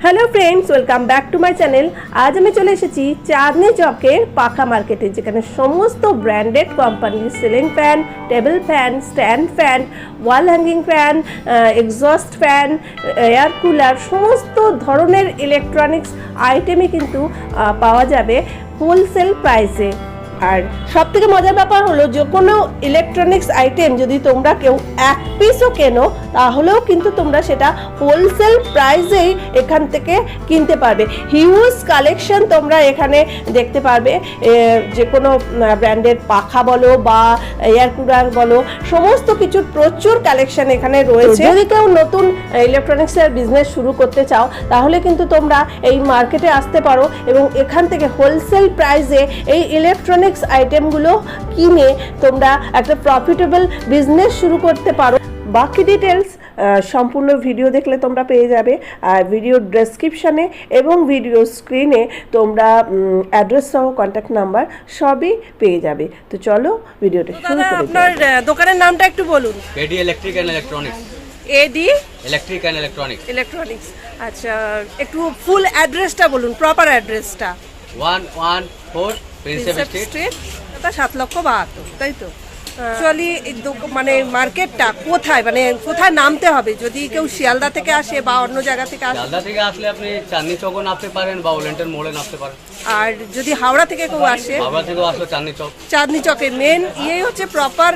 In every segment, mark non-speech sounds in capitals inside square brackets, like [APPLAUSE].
Hello friends welcome back to my channel আজ আমি চলে এসেছি চাঁদনি চকের পাখা মার্কেটে যেখানে সমস্ত ব্র্যান্ডেড কোম্পানির ceiling fan table fan stand fan wall hanging fan exhaust fan air cooler সমস্ত ধরনের ইলেকট্রনিক্স আইটেমই কিন্তু পাওয়া যাবে হোলসেল প্রাইসে আর সব থেকে মজার ব্যাপার হলো যে কোনো ইলেকট্রনিক্স আইটেম যদি তোমরা কেউ এক পিসও কেনো তাহলেও কিন্তু তোমরা সেটা হোলসেল প্রাইসেই এখান থেকে কিনতে পারবে। হিউজ কালেকশন তোমরা এখানে দেখতে পারবে। যে কোনো ব্র্যান্ডের পাখা বলো বা এয়ার কুলার বলো সমস্ত কিছুর প্রচুর কালেকশন এখানে রয়েছে। যদি কেউ নতুন ইলেকট্রনিক্সের বিজনেস শুরু করতে চাও তাহলে কিন্তু তোমরা এই মার্কেটে আসতে পারো এবং এখান থেকে হোলসেল প্রাইসে এই কমপ্লেক্স আইটেমগুলো কিনে তোমরা একটা প্রফিটেবল বিজনেস শুরু করতে পারো। বাকি ডিটেলস সম্পূর্ণ ভিডিও দেখলে তোমরা পেয়ে যাবে। আর ভিডিও ডেসক্রিপশানে এবং ভিডিও স্ক্রিনে তোমরা অ্যাড্রেস সহ কন্ট্যাক্ট নাম্বার সবই পেয়ে যাবে। তো চলো ভিডিওটা শুরু করি। আপনার দোকানের নামটা একটু বলুন। A D electric and electronics A D electric and electronics electronics আচ্ছা একটু ফুল অ্যাড্রেসটা বলুন প্রপার অ্যাড্রেসটা one one four Prinsep street এটা সাত লক্ষ বাহাত্তর তাই তো? অ্যাকচুয়ালি মানে মার্কেটটা কোথায়? মানে কোথায় নামতে হবে? যদি কেউ শিয়ালদা থেকে আসে বা অন্য জায়গা থেকে আসে। শিয়ালদা থেকে আসলে আপনি চাঁদনি চকও নামতে পারেন বা ওলেন্টের মোড়ে নামতে পারেন। আর যদি হাওড়া থেকে কেউ আসে হাওড়া থেকেও আসলে চাঁদনি চক। চাঁদনি চকে মেন ইয়েই হচ্ছে প্রপার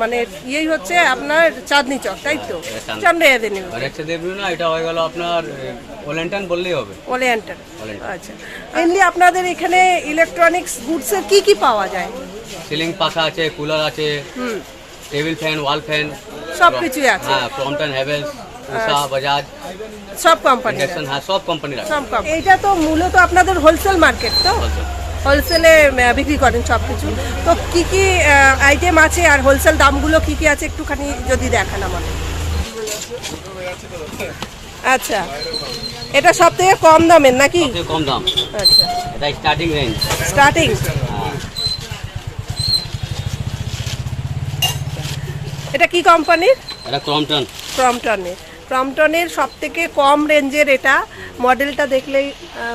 মানে ইয়েই হচ্ছে আপনার চাঁদনি চক তাই তো। চন্দ্র এভিনিউ দেবী না এটা হয়ে গেল আপনার ওলেন্টন বললেই হবে। ওলিয়ান্টার। আচ্ছা। মেনলি আপনাদের এখানে ইলেকট্রনিক্স গুডসের কি কি পাওয়া যায়? সিলিং পাখা আছে কুলার আছে হুম। টেবিল ফ্যান ওয়াল ফ্যান সব কিছুই আছে। হ্যাঁ ক্রমটন হ্যাভেলস উষা বাজাজ সব কোম্পানি ইন্ডাকশন হ্যাঁ সব কোম্পানির আছে। এইটা তো মূলত আপনাদের হোলসেল মার্কেট তো? হোলসেলে বিক্রি করেন সব কিছু তো কি কি আইটেম আছে আর হোলসেল দামগুলো কি কি আছে একটুখানি যদি দেখান আমাদের আচ্ছা। এটা সব থেকে কম দামের নাকি? কম দাম। আচ্ছা। এটা স্টার্টিং রেঞ্জ স্টার্টিং এটা কি কোম্পানির? এটা ক্রমটন। ক্রমটনের। ক্রমটনের সব থেকে কম রেঞ্জের এটা। মডেলটা দেখলেই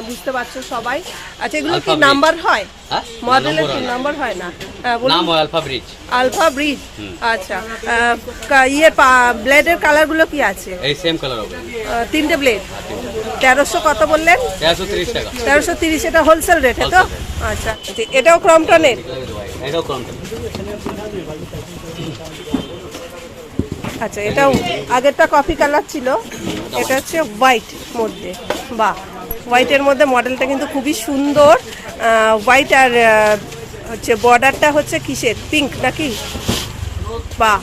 বুঝতে পারছ সবাই। আচ্ছা এগুলো কি নাম্বার হয়? হ্যাঁ? মডেলের কি নম্বর হয় না। হয় হ্যাঁ, নাম হয় আলফা ব্রিজ আলফা ব্রিজ আচ্ছা ইয়ে ব্লেডের কালারগুলো কি আছে? এই সেম কালার হবে। তিনটে ব্লেড। তেরোশো কত বললেন? তেরোশো তিরিশ টাকা। তেরোশো তিরিশ এটা হোলসেল রেটে তো? আচ্ছা এটাও ক্রমটনের? এটাও ক্রমটন। আচ্ছা এটাও আগেরটা কফি কালার ছিল। এটা হচ্ছে হোয়াইট মধ্যে। বাহ হোয়াইটের মধ্যে মডেলটা কিন্তু খুবই সুন্দর। হোয়াইট আর হচ্ছে বর্ডারটা হচ্ছে কিসের? পিঙ্ক নাকি? বাহ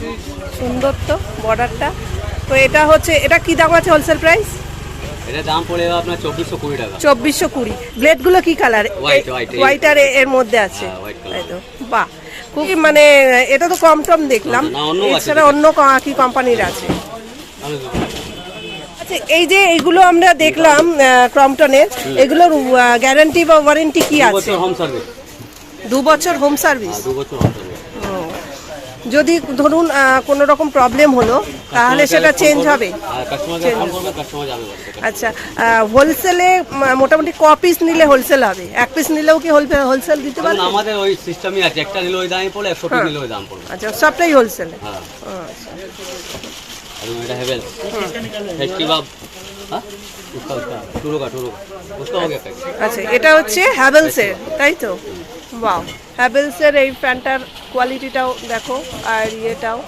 সুন্দর তো বর্ডারটা। তো এটা হচ্ছে এটা কি দাম আছে হোলসেল প্রাইস? এটা দাম পড়ে আপনার চব্বিশশো কুড়ি টাকা। চব্বিশশো কুড়ি। ব্লেডগুলো কি কালার? হোয়াইট আর এর মধ্যে আছে। হ্যাঁ, তাই তো। বাহ খুবই মানে এটা তো কম টম দেখলাম। এছাড়া অন্য কি কোম্পানির আছে? আচ্ছা এই যে এইগুলো আমরা দেখলাম ক্রমটনের এগুলোর গ্যারান্টি বা ওয়ারেন্টি কি আছে? দু বছর হোম সার্ভিস দু বছর হোম সার্ভিস যদি ধরুন কোন রকম প্রবলেম হলো হ্যাঁ, তাহলে সেটা চেঞ্জ হবে। হ্যাঁ, আচ্ছা হোলসেলে মোটামুটি ক পিস নিলে হোলসেল হবে? এক পিস নিলেও কি হোলসেল দিতে পারবে? আমাদের ওই সিস্টেমই আছে একটা নিলে ওই দামে পড়ে একশো পিস নিলে ওই দাম পড়বে। আচ্ছা সবটাই হোলসেল হ্যাঁ। আচ্ছা। এটা হেভেল ফেস্টিভাল হ্যাঁ? টুরোগা হবে আচ্ছা এটা হচ্ছে হেভেলসের তাই তো? বাও হ্যাভেলসের এই প্যান্টটার কোয়ালিটিটাও দেখো, আর ইয়েটাও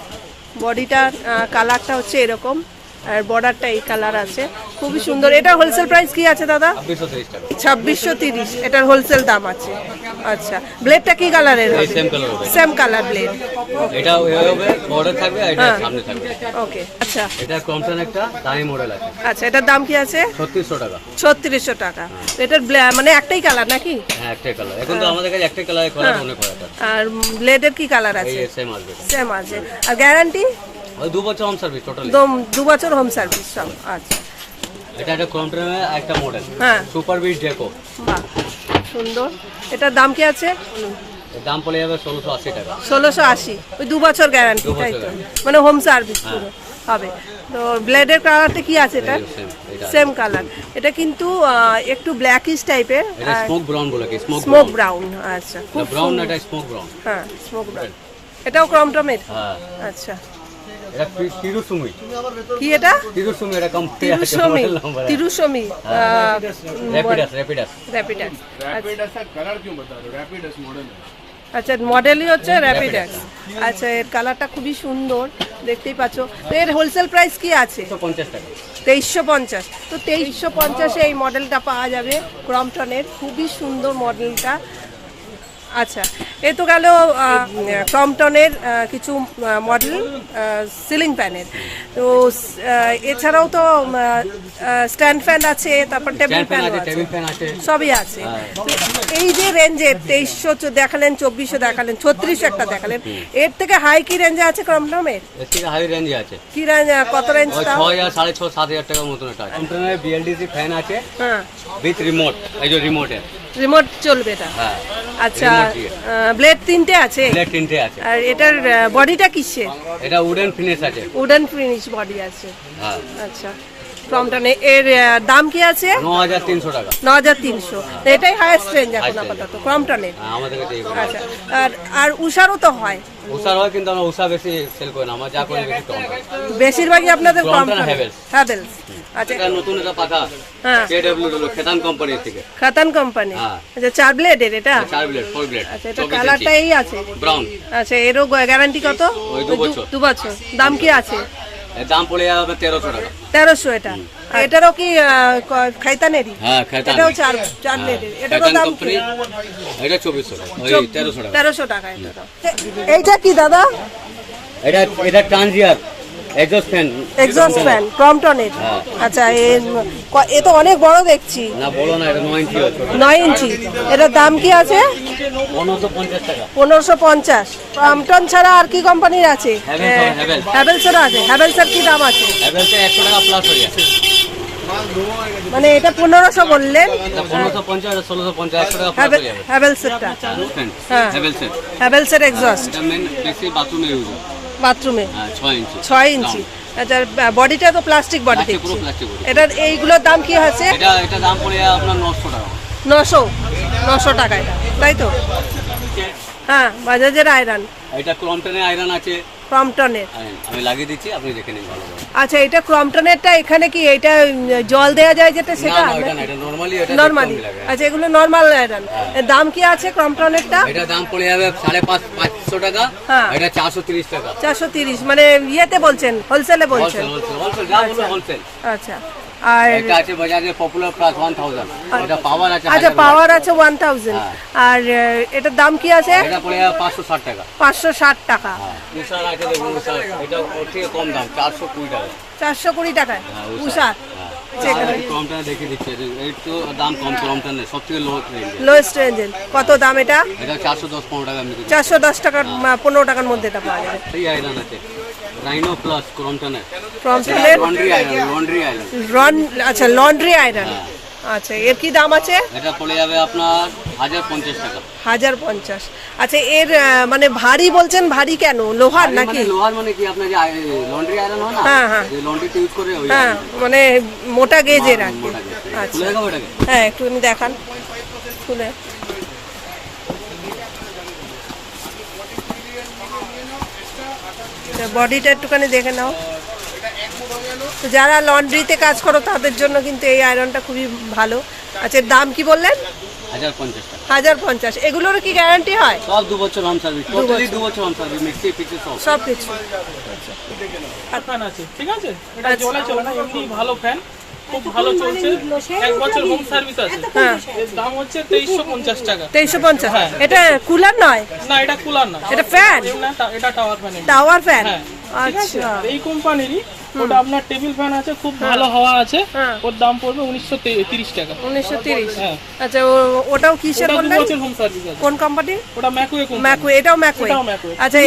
বডিটার কালারটা হচ্ছে এরকম, আর বর্ডারটা এই কালার আছে। খুবই সুন্দর। এটা হোলসেল প্রাইস কি আছে দাদা? ছাব্বিশশো তিরিশ এটার হোলসেল দাম আছে। আচ্ছা। ব্লেডটা কি কালারের সেম কালার ব্লেড এটা থাকবে হ্যাঁ। সামনে থাকবে। ওকে আচ্ছা। এটা কমসন একটা দামি মডেল আছে। আচ্ছা এটার দাম কি আছে? 3600 টাকা। 3600 টাকা। হ্যাঁ। এটার মানে একটাই কালার নাকি? হ্যাঁ একটাই কালার এখন তো হ্যাঁ। আমাদের কাছে একটাই কালার মনে করা আর ব্লেডের কি কালার আছে? সেম সেম আছে আর গ্যারান্টি দু বছর হোম সার্ভিস দু বছর হোম সার্ভিস সব। আচ্ছা। এটা একটা কমটনের একটা মডেল। হ্যাঁ। সুপার বিট ডেকো। বাহ সুন্দর। এটার দাম কি আছে? দাম পড়ে যাবে ষোলোশো আশি টাকা। ষোলোশো আশি। ওই দু বছর গ্যারান্টি তাই তো? মানে হোম সার্ভিস পুরো। হবে। তো ব্লেডের কালারটা কি আছে এটা সেম কালার এটা কিন্তু একটু ব্ল্যাকিশ টাইপের স্মোক ব্রাউন বলে স্মোক স্মোক ব্রাউন আচ্ছা। খুব ব্রাউন এটা স্মোক ব্রাউন হ্যাঁ স্মোক ব্রাউন এটাও ক্রমটমের? হ্যাঁ। আচ্ছা। [LAUGHS] এটা তিরুসুমি কি এটা তিরুসুমি এটা কম তিরুসমি তিরুসমি র্যাপিডাস র্যাপিডাস র্যাপিডাক্স रैपिड ऐसा कलर क्यों बता रहे हो रैपिड एस मॉडल है আচ্ছা মডেলই হচ্ছে র্যাপিডাক্স আচ্ছা এর কালারটা খুবই সুন্দর দেখতেই পাচ্ছ তো এর হোলসেল প্রাইস কি আছে একশো পঞ্চাশ টাকা তেইশশো পঞ্চাশ তো তেইশশো পঞ্চাশে এই মডেলটা পাওয়া যাবে ক্রমটনের খুবই সুন্দর মডেলটা আচ্ছা এ তো গেল ক্রমটনের কিছু মডেল সিলিং ফ্যানের তো এছাড়াও তো স্ট্যান্ড ফ্যান আছে তারপর টেবিল ফ্যান আছে সবই আছে। এই যে রেঞ্জের তেইশশো দেখালেন চব্বিশশো দেখালেন ছত্রিশশো একটা দেখালেন এর থেকে হাই কি রেঞ্জে আছে ক্রমটমের এর হাই রেঞ্জে আছে। কি রেঞ্জ কত রেঞ্জ হাজার সাড়ে ছ সাত হাজার টাকার মতন এটা বিএলডিসি ফ্যান আছে হ্যাঁ। উইথ রিমোট এই যে রিমোটের রিমোট চলবে এটা। হ্যাঁ আচ্ছা ব্লেড তিনটে আছে? প্লেট তিনটে আছে। আর এটার বডিটা কিসের? এটা উডেন ফিনিশ আছে। উডেন ফিনিশ বডি আছে। হ্যাঁ। আচ্ছা ফ্রমটনে এর দাম কি আছে? ন হাজার তিনশো টাকা। ন হাজার তিনশো এটাই হায়েস্ট রেঞ্জ এখন আপাতত। ক্রমটনের হ্যাঁ আমাদের কাছে আচ্ছা আর আর উষারও তো হয়। উষার হয় কিন্তু আমরা উষা বেশি সেল করি না। আমরা যা করি বেশি কম বেশিরভাগই আপনাদের ক্রমটন Havells। হ্যাভেলস আচ্ছা। এটা নতুন পাখা। হ্যাঁ। কেডব্লিউ খেতান কোম্পানির থেকে। খাতান কোম্পানি হ্যাঁ। আচ্ছা চার ব্লেডের এটা? চার ব্লেড ফোর ব্লেড আচ্ছা এটা কালারটা এই আছে। ব্রাউন আচ্ছা এরও গ্যারান্টি কত? ওই দু বছর। দু বছর। দাম কি আছে? দাম পড়ে যাবে তেরোশো টাকা। এটা। এটারও কি খাইতানেরই? হ্যাঁ এটাও চার চার এটারও দাম কোম্পানি এটা চব্বিশশো টাকা। ওই তেরোশো টাকা। তেরোশো টাকা এটারও। এইটা কি দাদা? এটা এটা ট্রানজিয়ার এক্সস্ট ফ্যান এক্সস্ট ফ্যান ক্রমটনের হ্যাঁ। আচ্ছা এ- তো অনেক বড় দেখছি। না না এটা নয় ইঞ্চি হচ্ছে নয় ইঞ্চি এটার দাম কি আছে? পনেরোশো পঞ্চাশ টাকা। পনেরোশো পঞ্চাশ। ক্রমটন ছাড়া আর কি কোম্পানির আছে। হ্যাভেলসেরও আছে? হ্যাভেলসের কি দাম আছে? অ্যাভেলসে একশো টাকা প্লাস হয়ে যাচ্ছে মানে এটা পনেরোশো বললেন? হয়ে হ্যাভেলসেরটা হ্যাঁ। হ্যাভেলসের হ্যাভেলসের এক্সস্ট বাথরুমে হয় হ্যাঁ ছয় ইঞ্চি। আচ্ছা বডিটা তো প্লাস্টিক বডি দেখছি। এটার এইগুলোর দাম কি আছে এটা এটা দাম পড়ে আপনার নশো টাকা। নশো। নশো টাকা এটা তাই তো? হ্যাঁ বাজাজের আয়রন এটা ক্রমটনের আয়রন আছে। ক্রমটনের আমি- আমি লাগিয়ে দিচ্ছি আপনি দেখে নিন ভালো আচ্ছা এটা ক্রমটনেরটা এখানে কি এটা জল দেওয়া যায় যেটা সেটা? এটা এটা নর্মালি এটা নর্মালি। আচ্ছা এগুলো নর্মাল আয়রন এর দাম কি আছে ক্রমটনেরটা এটা দাম পড়ে যাবে সাড়ে পাঁচ পাঁচশো টাকা হ্যাঁ। এটা চারশো তিরিশ টাকা। চারশো তিরিশ মানে ইয়েতে বলছেন হোলসেলে বলছেন। হোলসেল হোলসেল আচ্ছা। আর এটা আছে পপুলার পাওয়ার আছে আচ্ছা পাওয়ার আছে ওয়ান থাউজেন্ড হ্যাঁ। আর এটার দাম কি আছে? এটা পড়ে যাবে পাঁচশো ষাট টাকা। টাকা। হ্যাঁ উষার আছে দেখুন উষার। এটা ওর থেকে কম দাম চারশো কুড়ি টাকা। চারশো হ্যাঁ উষার। আচ্ছা, এখানে- কমটা দেখিয়ে দিচ্ছে তো দাম কম কমটা নেই সব থেকে লো রেঞ্জ লোয়েস্ট কত দাম এটা? এটা চারশো দশ পনেরো টাকা আমি দিচ্ছি। চারশো দশ টাকার পনেরো টাকার মধ্যে এটা পাওয়া যাবে। এই আইলান আছে। রাইনো প্লাস ক্রমটনের ক্রমটনের লন্ড্রি আয়রন লন্ড্রি আইলান রন আচ্ছা লন্ড্রি আয়রন হ্যাঁ। আচ্ছা এর কি দাম আছে? এটা পড়ে যাবে আপনার হাজার পঞ্চাশ টাকা। হাজার পঞ্চাশ। আচ্ছা এর মানে ভারী বলছেন ভারী কেন? লোহার নাকি মানে লোহার মানে কি? আপনার যে লন্ড্রি আয়রন হয় না? হ্যাঁ, হ্যাঁ। যে লন্ড্রিতে ইউজ করে ওই হ্যাঁ মানে মোটা গেজের আর কি আচ্ছা। হ্যাঁ একটু আমি দেখান। খুলে। বডিটা একটুখানি দেখে নাও। তো যারা লন্ড্রিতে কাজ করো তাদের জন্য কিন্তু এই আয়রনটা খুবই ভালো। আচ্ছা দাম কি বললেন? হাজার পঞ্চাশ এগুলোর কি গ্যারান্টি হয়? সব দু বছর হোম সার্ভিস টোটালি দু বছর হোম সার্ভিস মিক্সি সব। সব কিছু। ফ্যান আছে ঠিক আছে? এটা জলে চলে না এমনি ভালো ফ্যান খুব ভালো চলছে। এক বছর হোম সার্ভিস আছে। হ্যাঁ। এর দাম হচ্ছে তেইশশো পঞ্চাশ টাকা। তেইশশো পঞ্চাশ। এটা কুলার নয়? না এটা কুলার না। এটা ফ্যান না, এটা টাওয়ার ফ্যান টাওয়ার ফ্যান হ্যাঁ। আচ্ছা। এই কোম্পানিরই ওটা আপনার টেবিল ফ্যান আছে খুব ভালো হাওয়া আছে। হ্যাঁ। ওর দাম পড়বে উনিশশো তিরিশ টাকা। উনিশশো তিরিশ। হ্যাঁ। আচ্ছা ওটাও কিসের বললেন কোন কোম্পানি ওটা ম্যাকুয়ে ম্যাকুয়ে এটাও ম্যাকুয়ে আচ্ছা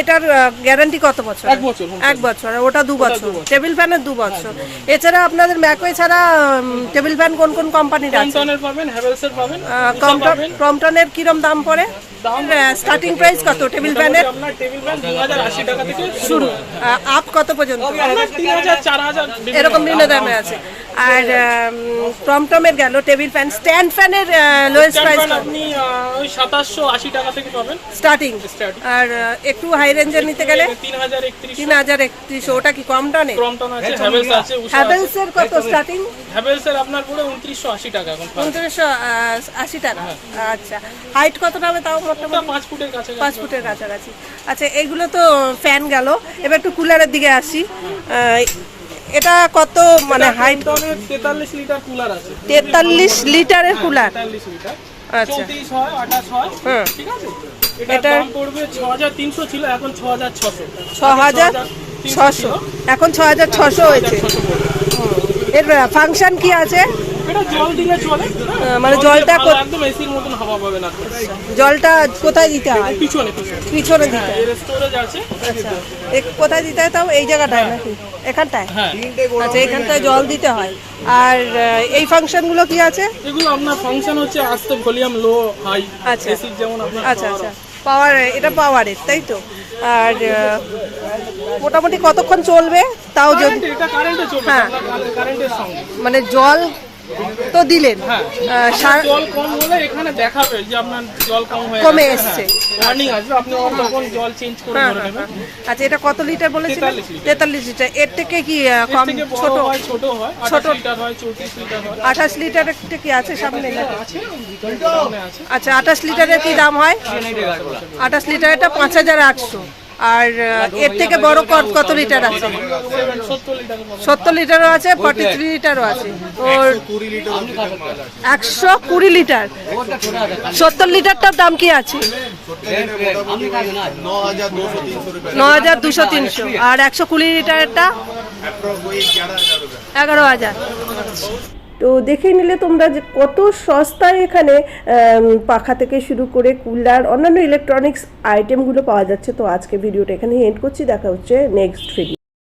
এটার গ্যারান্টি কত বছর? এক বছর এক বছর আর ওটা দু বছর। হ্যাঁ, টেবিল ফ্যানের দু বছর। এছাড়া আপনাদের ম্যাকুয়ে ছাড়া টেবিল ফ্যান কোন কোন কোম্পানির আছে? কমটনের পাবেন হ্যাভেলসের পাবেন ক্রমটনের কিরম দাম পড়ে? স্টার্টিং প্রাইস কত? টেবিল ফ্যানের টেবিল ফ্যান দু হাজার আশি টাকা থেকে শুরু। আপ কত পর্যন্ত? এরকম বিভিন্ন দামে আছে। আর টমটমের গেল টেবিল ফ্যান স্ট্যান্ড ফ্যানের লোয়েস্ট প্রাইস আপনি ওই সাতাশশো আশি টাকা থেকে পাবেন। স্টার্টিং আর একটু হাই রেঞ্জের নিতে গেলে? তিন হাজার একত্রিশ তিন হাজার একত্রিশ ওটা কি কম টানে ক্রমটন আছে হ্যাভেলস আছে হ্যাভেলস এর কত স্টার্টিং হ্যাভেলস এর আপনার পুরো উনত্রিশশো আশি টাকা এখন উনত্রিশশো আশি টাকা। আচ্ছা। হাইট কত নামে তাও মোটামুটি? ওটা পাঁচ ফুটের কাছে পাঁচ ফুটের কাছাকাছি। আচ্ছা এইগুলো তো ফ্যান গেল। এবার একটু কুলারের দিকে আসি। এটা কত মানে হাইট তেতাল্লিশ লিটার কুলার আছে। তেতাল্লিশ লিটারের কুলার? লিটার। আচ্ছা। চৌত্রিশ হয় আঠাশ হয় ঠিক আছে? এটার এটার- পড়বে ছ হাজার তিনশো ছিল এখন ছ হাজার ছশো ছ হাজার ছশো। এখন ছ হাজার ছশো হয়েছে এর ফাংশন কি আছে? এটা জল দিলে চলে। মানে জলটা একদম এসির মতন হাওয়া পাবে না। জলটা কোথায় দিতে হয়? পিছনে পিছনে। পিছনে দিতে হয়। স্টোরেজ আছে। আচ্ছা। এ কোথায় দিতে হয় তাও? এই জায়গাটায় নাকি? এখানটায়? হ্যাঁ। আচ্ছা এখানটায় জল দিতে হয়। আর এই ফাংশনগুলো কি আছে? এগুলো আপনার ফাংশন হচ্ছে আস্তে ভলিউম লো হাই আচ্ছা। এসির যেমন আপনার আচ্ছা আচ্ছা। পাওয়ার এটা পাওয়ারের তাই তো? আর মোটামুটি কতক্ষণ চলবে? তাও যদি হ্যাঁ। মানে জল তো দিলেন। হ্যাঁ। জল কম হলে এখানে দেখাবে যে আপনার জল কম হয়ে কমে গেছে, এসছে। ওয়ার্নিং আসবে। আপনি তখন জল চেঞ্জ করে ধরে নেবেন। আচ্ছা এটা কত লিটার বলেছিলেন? 43 লিটার। তেতাল্লিশ লিটার এর থেকে কি কম ছোট? হয় ছোট হয়। 28 লিটার হয় 34 লিটার হয়। আঠাশ লিটারের কি আছে সামনে? আছে। আচ্ছা আঠাশ লিটারের কি দাম হয়? আঠাশ লিটারেরটা পাঁচ হাজার আটশো। আর এর থেকে বড় কত লিটার আছে? সত্তর লিটারও আছে ফর্টি থ্রি লিটারও আছে। ওর একশো কুড়ি লিটার সত্তর লিটারটার দাম কি আছে? ন। হাজার দুশো তিনশো আর একশো কুড়ি লিটারটা? এগারো হাজার। তো দেখে নিলে তোমরা যে কত সস্তায় এখানে পাখা থেকে শুরু করে কুলার, অন্যান্য ইলেকট্রনিক্স আইটেমগুলো পাওয়া যাচ্ছে। তো আজকে ভিডিওটা এখানে এন্ড করছি। দেখা হচ্ছে নেক্সট ভিডিও